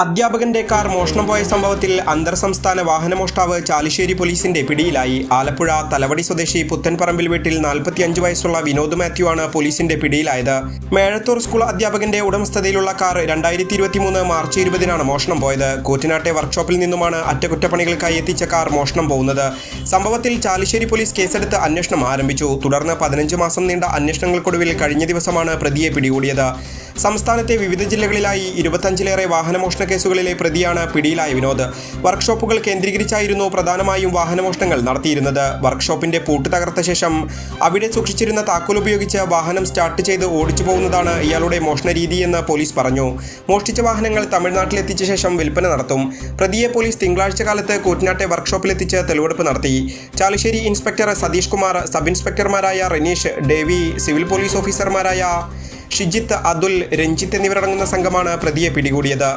അധ്യാപകന്റെ കാർ മോഷണം പോയ സംഭവത്തിൽ അന്തർ സംസ്ഥാന വാഹനമോഷ്ടാവ് ചാലിശ്ശേരി പോലീസിന്റെ പിടിയിലായി. ആലപ്പുഴ തലവടി സ്വദേശി പുത്തൻപറമ്പിൽ വീട്ടിൽ നാൽപ്പത്തിയഞ്ച് വയസ്സുള്ള വിനോദ് മാത്യു ആണ് പോലീസിന്റെ പിടിയിലായത്. മേഴത്തൂർ സ്കൂൾ അധ്യാപകന്റെ ഉടമസ്ഥതയിലുള്ള കാർ രണ്ടായിരത്തി ഇരുപത്തിമൂന്ന് മാർച്ച് ഇരുപതിനാണ് മോഷണം പോയത്. കൂറ്റനാട്ടെ വർക്ക്ഷോപ്പിൽ നിന്നുമാണ് അറ്റകുറ്റപ്പണികൾക്കായി എത്തിച്ച കാർ മോഷണം പോകുന്നത്. സംഭവത്തിൽ ചാലിശ്ശേരി പോലീസ് കേസെടുത്ത് അന്വേഷണം ആരംഭിച്ചു. തുടർന്ന് പതിനഞ്ച് മാസം നീണ്ട അന്വേഷണങ്ങൾക്കൊടുവിൽ കഴിഞ്ഞ ദിവസമാണ് പ്രതിയെ പിടികൂടിയത്. സംസ്ഥാനത്തെ വിവിധ ജില്ലകളിലായി ഇരുപത്തഞ്ചിലേറെ വാഹനമോഷണ കേസുകളിലെ പ്രതിയാണ് പിടിയിലായ വിനോദ്. വർക്ക്ഷോപ്പുകൾ കേന്ദ്രീകരിച്ചായിരുന്നു പ്രധാനമായും വാഹനമോഷണങ്ങൾ നടത്തിയിരുന്നത്. വർക്ക്ഷോപ്പിന്റെ പൂട്ട് തകർത്ത ശേഷം അവിടെ സൂക്ഷിച്ചിരുന്ന താക്കോൽ ഉപയോഗിച്ച് വാഹനം സ്റ്റാർട്ട് ചെയ്ത് ഓടിച്ചു പോകുന്നതാണ് ഇയാളുടെ മോഷണ രീതിയെന്ന് പോലീസ് പറഞ്ഞു. മോഷ്ടിച്ച വാഹനങ്ങൾ തമിഴ്നാട്ടിലെത്തിച്ച ശേഷം വിൽപ്പന നടത്തും. പ്രതിയെ പോലീസ് തിങ്കളാഴ്ച കാലത്ത് കൂറ്റനാട്ടെ വർക്ക്ഷോപ്പിലെത്തിച്ച് തെളിവെടുപ്പ് നടത്തി. ചാലിശ്ശേരി ഇൻസ്പെക്ടർ സതീഷ് കുമാർ സബ് ഇൻസ്പെക്ടർമാരായ റനീഷ് ഡേവി സിവിൽ പോലീസ് ഓഫീസർമാരായ ഷിജിത്ത് അതുൽ രഞ്ജിത്ത് എന്നിവരടങ്ങുന്ന സംഘമാണ് പ്രതിയെ പിടികൂടിയത്.